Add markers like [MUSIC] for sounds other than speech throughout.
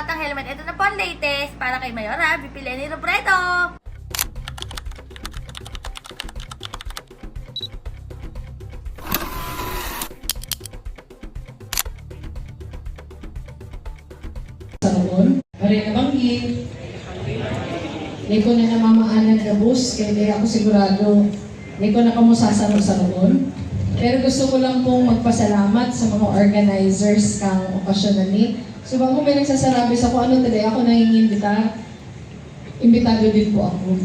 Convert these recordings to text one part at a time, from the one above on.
batang helmet. Ito na po ang latest para kay Mayora, VP Lenny Robredo. sa roon. Maria nabanggit. Hindi ko na namamaanan ka bus, kaya di ako sigurado hindi ko na kamusasano sa roon. Pero gusto ko lang pong magpasalamat sa mga organizers kang okasyon na ni. So bago may nagsasarabi sa kung ano today, ako nangingimbita, imbitado din po ako.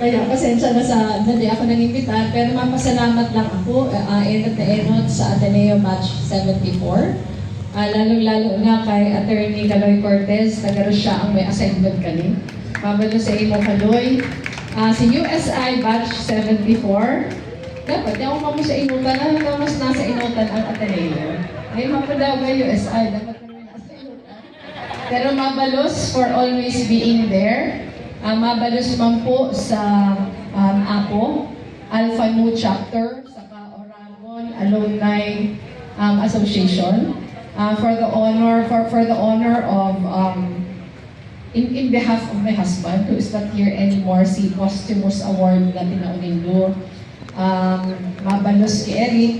Kaya pasensya na sa na di ako nangimbita, pero mapasalamat lang ako, uh, enot na enot sa Ateneo Batch 74. Ah, lalong-lalo na kay Attorney Caloy Cortez, taga siya ang may assignment kani. Pabalo sa imo Caloy. Ah, si USI Batch 74, dapat yung mo sa inutan, ano na mas nasa inutan ang Ateneo. Ay, mapadaw ba USI, dapat kami nasa inutan. Pero mabalos for always being there. Ah, mabalos man po sa um, APO, Alpha Nu Chapter, saka Oragon Alumni um, Association uh, for the honor for for the honor of um, in in behalf of my husband who is not here anymore si posthumous award na tinaunin do um, mabalos kay Eric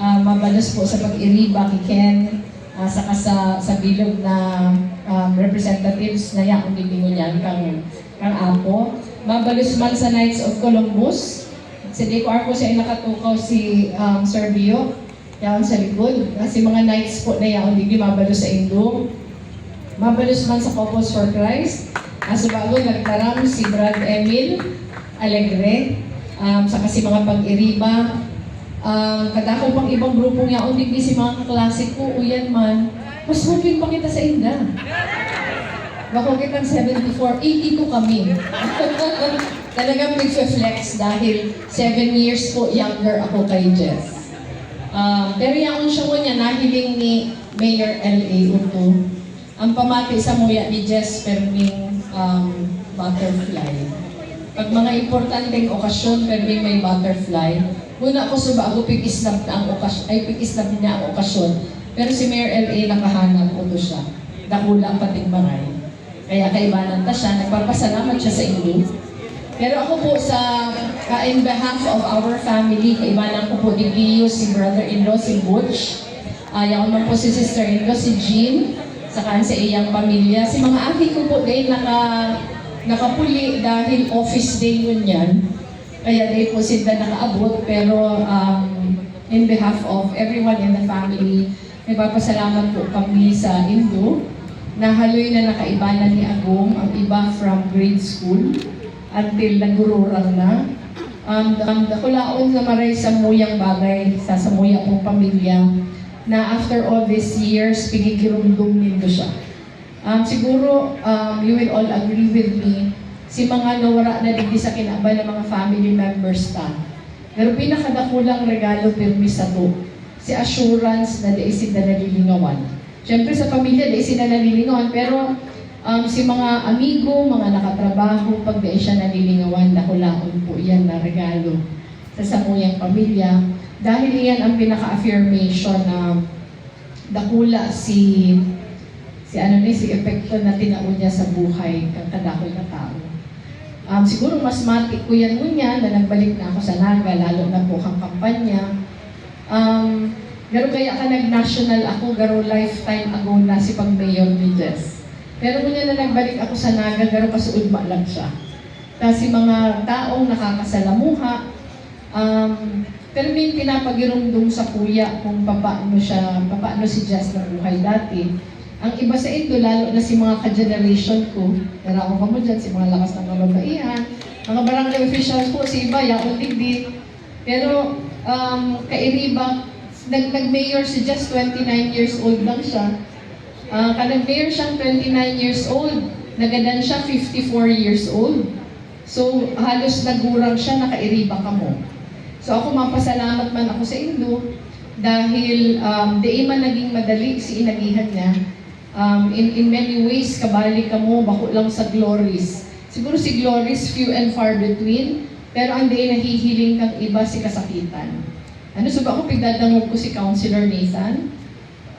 uh, mabalos po sa pag-iriba kay Ken uh, saka sa sa bilog na um, representatives na yaong libingo niyan kang kang apo mabalos man sa Knights of Columbus si Dico Arco siya ay nakatukaw si um, Sir Bio yan sa likod. Kasi mga nights po na yan, hindi mabalo sa Indo. Mabalos man sa Couples for Christ. Aso bago nagtaram si Brad Emil Alegre. Um, sa kasi mga pag-iriba. Um, kadako pang ibang grupo nga, o hindi si mga kaklase ko, uyan man. Mas hoping pa kita sa Inda. Bako kitang 74, 82 kami. [LAUGHS] Talagang nag-flex dahil 7 years po younger ako kay Jess. Um, pero yung siya mo niya, nahiling ni Mayor L.A. Uto. Ang pamati sa muya ni Jess Perming um, butterfly. Pag mga importanteng okasyon, Perming may butterfly, muna ako suba ako pig-islap na ang okasyon, ay pig-islap niya ang okasyon. Pero si Mayor L.A. nakahanap uto siya. Dakula pating maray. Kaya kaibanan ta siya, nagpapasalamat siya sa inyo. Pero ako po sa, uh, in behalf of our family, kaibanan ko po ni si brother-in-law, si Butch. Uh, yan naman po si sister-in-law, si Jean, saka sa iyang pamilya. Si mga aki ko po din naka, nakapuli dahil office day yun yan. Kaya day po sila nakaabot, pero um, in behalf of everyone in the family, nagpapasalamat po kami sa Indo na haloy na nakaibanan ni Agong, ang iba from grade school until nagururang na. Um, um, nakulaon na maray sa muyang bagay, sa sa muyang kong pamilya, na after all these years, pinigirundong nindo siya. Um, siguro, um, you will all agree with me, si mga nawara na digdi sa kinaba ng mga family members ta. Pero pinakadakulang regalo pirmi sa to, si assurance na di sila nalilingawan. Siyempre sa pamilya, di sila nalilingawan, pero um, si mga amigo, mga nakatrabaho, pag di siya nalilingawan, nakulaon po yan na regalo sa samuyang pamilya. Dahil iyan ang pinaka-affirmation na dakula si si ano ni si epekto na tinaon niya sa buhay ng kadakol na tao. Um, siguro mas matik ko yan niya na nagbalik na ako sa Naga, lalo na po kang kampanya. Um, garo kaya ka nag-national ako, garo lifetime ago na si pag-mayor ni Jess. Pero kung na nagbalik ako sa Naga, garo kasuod ba lang siya. Kasi mga taong nakakasalamuha, um, pero may pinapagirumdum sa kuya kung papaano siya, papaano si Jess na buhay dati. Ang iba sa ito, lalo na si mga ka-generation ko, narako ka mo dyan, si mga lakas ng kababaihan, mga barangay officials po, si iba, yaon digdi. Pero um, kairiba, nag nag-mayor si Jess, 29 years old lang siya. Uh, kanag-mayor siyang 29 years old, nagadan siya 54 years old. So, halos nagurang siya, nakairiba ka mo. So, ako mapasalamat man ako sa Indo dahil um, di man naging madali si inagihan niya. Um, in, in many ways, kabali ka mo, bako lang sa glories. Siguro si glories, few and far between, pero ang di nahihiling kang iba si kasakitan. Ano, so ba ako pigdadangog ko si Councilor Nathan?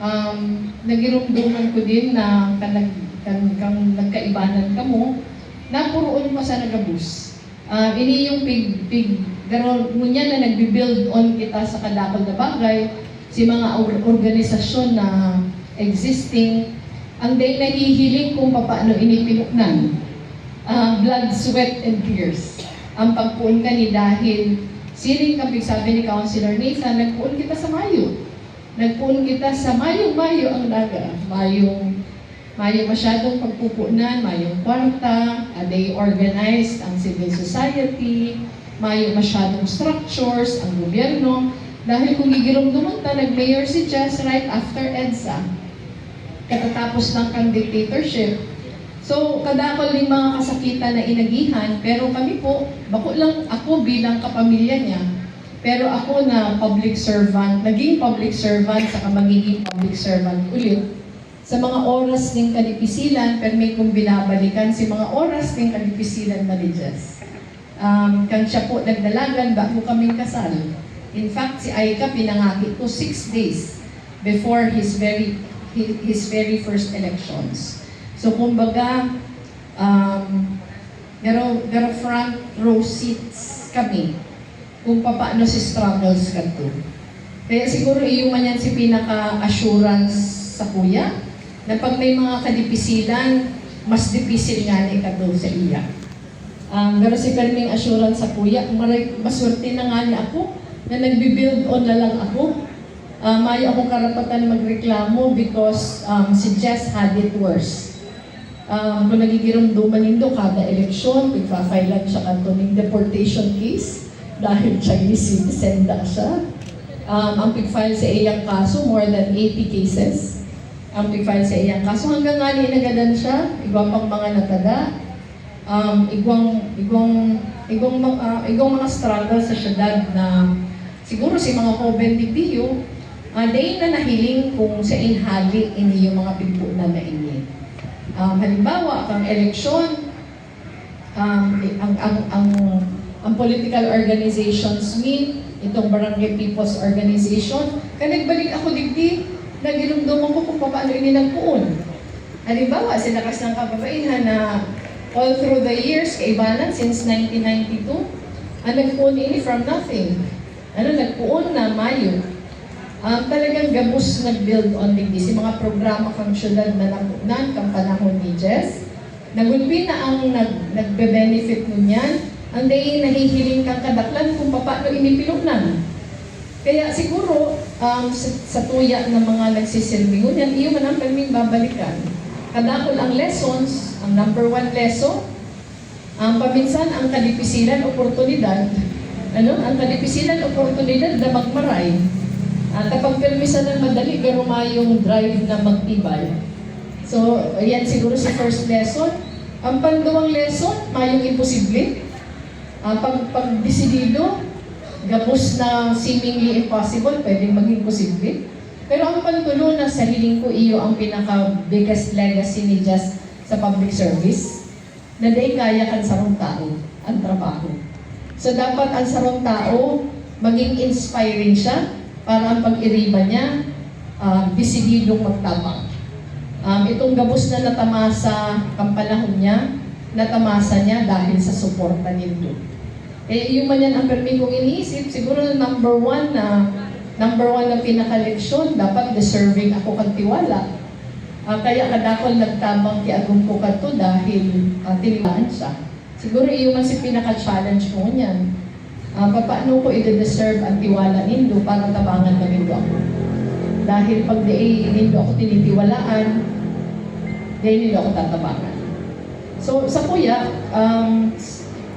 um, nagirumduman ko din na kanag, kan, kang nagkaibanan ka mo, na puroon mo sa nagabus. Uh, ini yung pig, pig, pero ngunya na nagbi-build on kita sa kadakol na bagay, si mga or- organisasyon na existing, ang day nahihiling kung paano inipinuknan. Uh, blood, sweat, and tears. Ang pagpuon ka ni dahil siling kapig sabi ni Councilor Nathan, nagpuon kita sa Mayo. Nagpuon kita sa Mayo-Mayo ang daga. Mayong Mayo masyadong pagpupunan, mayong kwarta, they organized ang civil society, mayo masyadong structures, ang gobyerno. Dahil kung gigirong ta, nag-mayor si Jess right after EDSA. Katatapos ng kang dictatorship. So, kadakol din mga kasakitan na inagihan, pero kami po, bako lang ako bilang kapamilya niya, pero ako na public servant, naging public servant, saka magiging public servant ulit, sa mga oras ng kalipisilan, pero may kong binabalikan si mga oras ng kalipisilan manages. Um, kan siya po nagdalagan bago kaming kasal. In fact, si Aika pinangakit ko six days before his very his, very first elections. So kumbaga, um, pero, pero front row seats kami kung paano si struggles kadto. Kaya siguro iyo man yan si pinaka-assurance sa kuya na pag may mga kadipisilan, mas dipisil nga ni kadto sa iya. Um, pero si Perming assurance sa kuya, maswerte na nga ni ako na nagbi-build on na lang ako. Uh, may akong karapatan magreklamo because um, si Jess had it worse. Um, kung nagigirong nindo kada eleksyon, pagpa-file siya kanto ng deportation case [LAUGHS] dahil Chinese citizen da siya. Um, ang pig-file sa iyang kaso, more than 80 cases. Ang pig-file sa iyang kaso, hanggang nga ni siya, igwa pang mga natada, um, igwang, igwang, igwang, uh, igwang mga struggle sa syudad na siguro si mga Coben di Pio, uh, day na nahiling kung sa inhali ini yung mga pigpunan na ini. Um, halimbawa, kang eleksyon, um, ang, ang, ang, ang political organizations mean, itong Barangay People's Organization, kanagbalik ako digdi, nagilumduman ko kung paano ini nagpuon. Halimbawa, sinakas ng kababaihan na all through the years, kaibanan, since 1992, ang nagpuon ini from nothing. Ano, nagpuon na Mayo. Um, talagang gabos nag-build on digdi. Si mga programa syudad na napunan, kang panahon ni Jess. Nagulpi na ang nag, nagbe-benefit nun yan. Ang day nahihiling kang kadaklan kung paano inipinunan. Kaya siguro, um, sa, sa tuya ng mga nagsisilbi ngunyan, iyo man ang paming babalikan. Kadakol ang lessons, ang number one lesson, ang paminsan ang kadipisilan, oportunidad, ano, ang kadipisilan, oportunidad na magmaray. At kapag permisan ng madali, pero mayong drive na magtibay. So, yan siguro si first lesson. Ang panduwang lesson, mayong imposible. Uh, pag, pag desidido, gabos na seemingly impossible, pwedeng maging posible. Pero ang pantulo na sa ko iyo ang pinaka-biggest legacy ni Just sa public service, na day kaya kan sarong tao, ang trabaho. So dapat ang sarong tao, maging inspiring siya para ang pag-iriba niya, uh, desididong magtabang. Um, itong gabos na natamasa ang panahon niya, natamasa niya dahil sa suporta nito. Eh, yung man yan ang permi kong iniisip, siguro number one na number one na pinaka-leksyon, dapat deserving ako kang tiwala. Ah, kaya kadakol nagtabang ki agong ko kadto dahil uh, tiniwalaan siya. Siguro iyo man si pinaka-challenge mo niyan. Uh, paano ko i-deserve ang tiwala nindo para tabangan na nindo ako. Dahil pag di nindo ako tinitiwalaan, di nindo ako tatabangan. So sa kuya, um,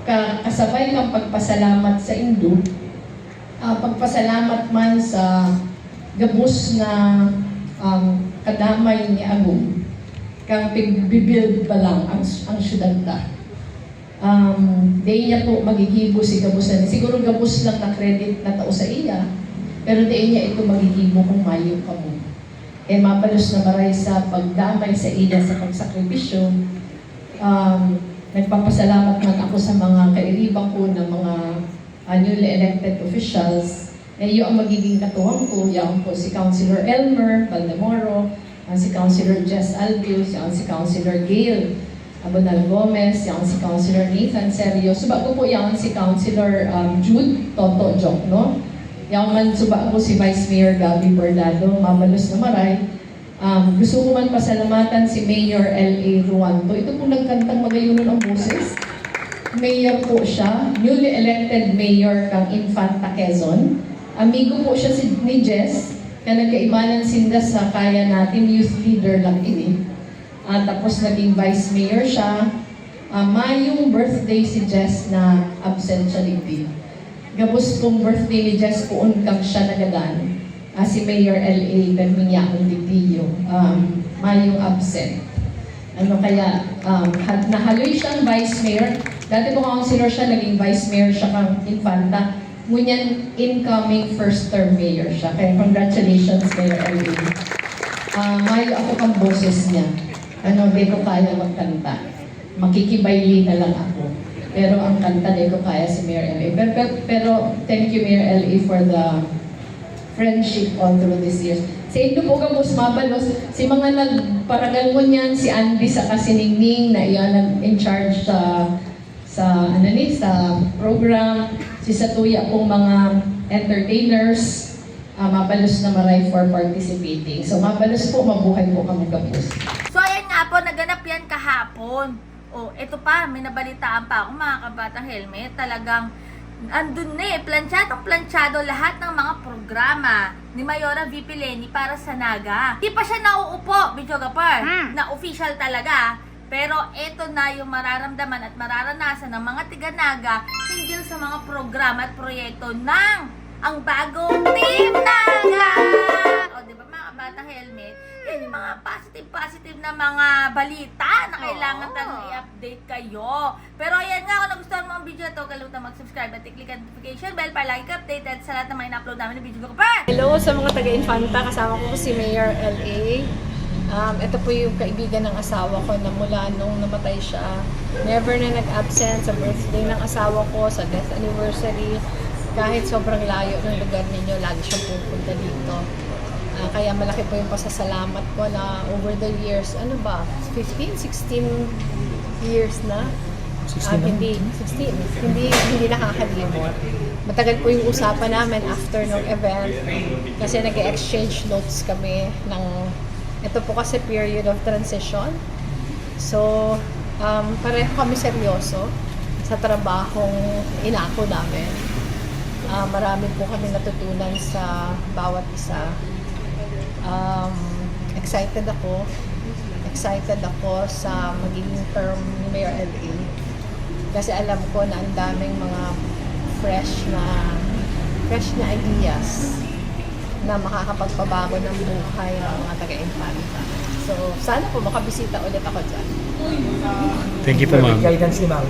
ka kasabay ng pagpasalamat sa Indo, uh, pagpasalamat man sa gabos na um, kadamay ni Agum, kang pigbibuild pa lang ang, ang syudad ta. Um, di niya po magigibo si gabusan. Siguro gabos lang na credit na tao sa iya, pero di niya ito magigibo kung mayo ka mo. Eh mapalos na maray sa pagdamay sa iya sa pagsakripisyo, um, nagpapasalamat man ako sa mga kairiba ko na mga uh, newly elected officials Eh, yung ang magiging katuwang ko, yan po si Councilor Elmer Valdemoro, si Councilor Jess Albius, si Councilor Gail Abonal Gomez, yan si Councilor Nathan Serio. Suba ko po yan si Councilor um, Jude Toto Jokno. Yan man suba ko si Vice Mayor Gabby Bordado, Mamalos na Maray. Um, gusto ko man pasalamatan si Mayor L.A. Ruanto. Ito po nagkantang magayunan ang boses. Mayor po siya, newly elected mayor kang Infanta Quezon. Amigo po siya si, ni Jess, na nagkaibanan sinda sa kaya natin, youth leader lang ini. At tapos naging vice mayor siya. Ah, Mayong birthday si Jess na absent siya ligdi. Gabos kong birthday ni Jess poon kang siya nagadan. Ah, si Mayor L.A. Berminyakong Digdiyo. Um, mayong absent. Ano kaya, um, nahaloy siyang vice mayor. Dati po councilor siya, naging vice mayor siya kang Infanta. Ngunyan, incoming first term mayor siya. Kaya congratulations, Mayor L.A. Ah, mayo ako kang boses niya. Ano, di ko kaya magkanta. Makikibayli na lang ako. Pero ang kanta, di ko kaya si Mayor L.A. Pero, pero, pero thank you, Mayor L.A. for the friendship all through these years. Sa Indo po ka mabalos, si mga nagparagal mo niyan, si Andy sa Kasiningning na iyan ang in charge sa sa ano ni sa program, si Satuya pong mga entertainers, ah, mabalos na maray for participating. So mabalos po, mabuhay po kami kapos. So ayan nga po, naganap yan kahapon. O, ito pa, may nabalitaan pa ako mga kabatang helmet. Talagang andun na eh, planchadong planchado lahat ng mga programa ni Mayora VP Lenny para sa Naga. Di pa siya nauupo, Bidyo Gapar, Hmm. na official talaga. Pero ito na yung mararamdaman at mararanasan ng mga tiga-naga hinggil sa mga programa at proyekto ng ang bagong Team Naga! O, di ba mga batang helmet? Yan yung mga positive-positive na mga balita na kailangan Oo. talagang i-update kayo. Pero ayan nga, kung nagustuhan mo ang video ito, kalimutan mag-subscribe at i-click ang notification bell para lagi ka updated sa lahat ng mga in-upload namin ng video ko pa. Hello sa mga taga-Infanta, kasama ko po si Mayor L.A. Um, ito po yung kaibigan ng asawa ko na mula nung namatay siya. Never na nag-absent sa birthday ng asawa ko, sa death anniversary. Kahit sobrang layo ng lugar ninyo, lagi siyang pupunta dito. Ah, kaya malaki po yung pasasalamat ko na over the years, ano ba, 15, 16 years na. 16 Ah, na? hindi, 16. Hindi, hindi nakakalimot. Matagal po yung usapan namin after ng event kasi nag exchange notes kami ng ito po kasi period of transition. So, um, pareho kami seryoso sa trabahong inako namin. Ah, marami po kami natutunan sa bawat isa. Excited ako. Excited ako sa magiging term ni Mayor L.A. Kasi alam ko na ang daming mga fresh na fresh na ideas na makakapagpabago ng buhay ng mga taga-Infanta. So, sana po makabisita ulit ako dyan. Thank you po, ma'am. Guidance ni ma'am.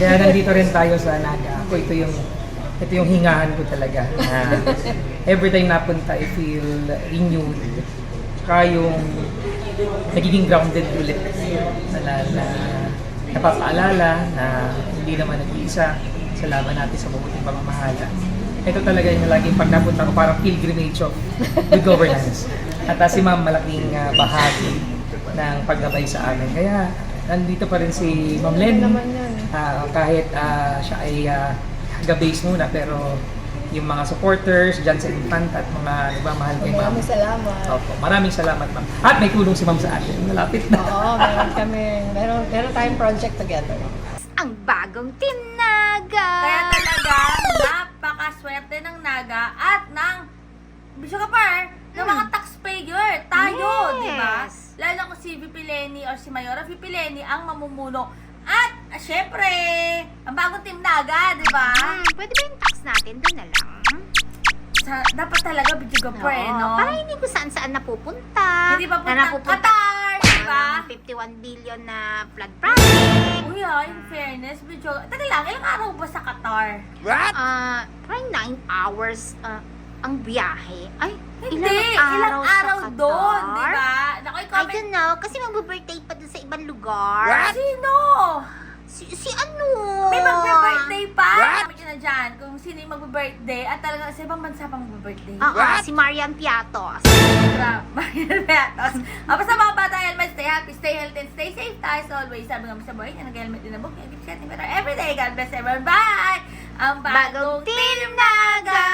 Kaya nandito rin tayo sa Naga. Ako ito yung ito yung hingahan ko talaga. Na every time napunta, I feel renewed. Saka yung nagiging grounded ulit. Na, na, na napapaalala na hindi naman nag-iisa. Salamat natin sa mabuting pamamahala. Ito talaga yung laging pag napunta ko parang pilgrimage of good governance. [LAUGHS] At ah, si ma'am malaking ah, bahagi ng paggabay sa amin. Kaya nandito pa rin si Ma'am Len. Ah, kahit ah, siya ay uh, base muna pero yung mga supporters dyan sa Infanta at mga nagmamahal kay ma'am. Maraming salamat. Opo, maraming salamat ma'am. At may tulong si ma'am sa atin. Malapit na. Oo, meron kami. Meron, meron tayong project together. Ang bagong tinaga! Kaya talaga, napakaswerte ng Naga at ng Bisyo ka par, ng mga taxpayer, tayo, Yes. di ba? Lalo kung si VP Lenny or si Mayora VP Lenny ang mamumuno. At, ah, syempre, ang bagong Team Naga, di ba? Hmm, pwede ba yung tax natin? Doon na lang. Sa, dapat talaga, par, eh, Oo, no? Para hindi ko saan saan napupunta. Hindi pa Na punta napupunta Qatar, di ba? ng 51 billion na flood project. Uy, ah, in fairness, Bisyo, teka lang, ilang araw ba sa Qatar? Ah, parang 9 hours ah, ang biyahe. Ay, Hindi, ilang araw, ilang araw sa doon, di ba? Naku, I i-comment. don't know, kasi magbe-birthday pa dun sa ibang lugar. Sino? Si, si ano? May magbe-birthday pa? What? Namin na dyan kung sino yung mag-birthday at talaga sa ibang bansa pang mag-birthday. Oo, si Marian Piatos. Gra- [LAUGHS] Mariatos. Ah, basta mga bata, helmet, stay happy, stay healthy, and stay safe tayo as always. Sabi nga sa buhay, na nag-helmet din na book, yung keep getting better every day. God bless everyone. Bye! Ang bagong, Bagong Team Naga!